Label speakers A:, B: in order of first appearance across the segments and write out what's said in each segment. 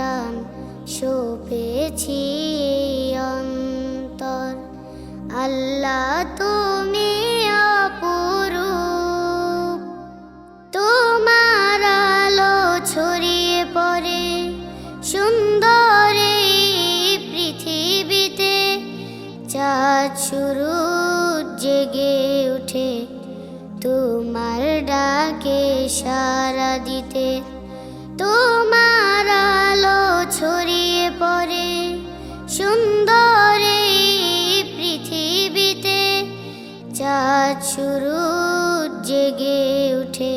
A: প্রাণ সপেছি অন্তর। আল্লাহ তুমি অপরূপ। তোমার আলো ছড়িয়ে পড়ে সুন্দর পৃথিবীতে। চাঁদ শুরু জেগে উঠে তোমার ডাকে সারা দিতে। তোমার চাঁদ শুরু জেগে উঠে,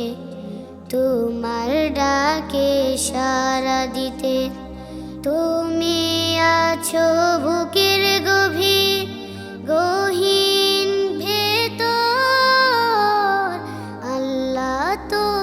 A: তোমার ডাকে সারা দিতে। তুমি আছো বুকের গভীর, গহীন ভেতর। আল্লাহ তুমি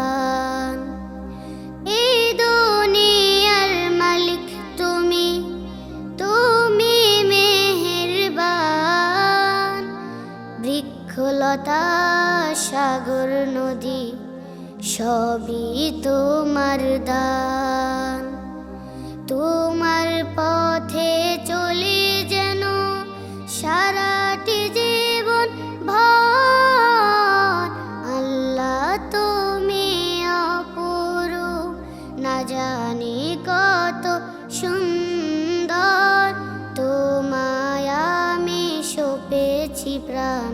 A: বৃক্ষলতা সাগর, নদী, সবই তোমার দান। তোমার পথে চলে যেন সারাটি জীবন ভর। আল্লাহ তুমি অপুরু না জানি কত সুন্দর। তোমায় আমি সপেছি প্রাণ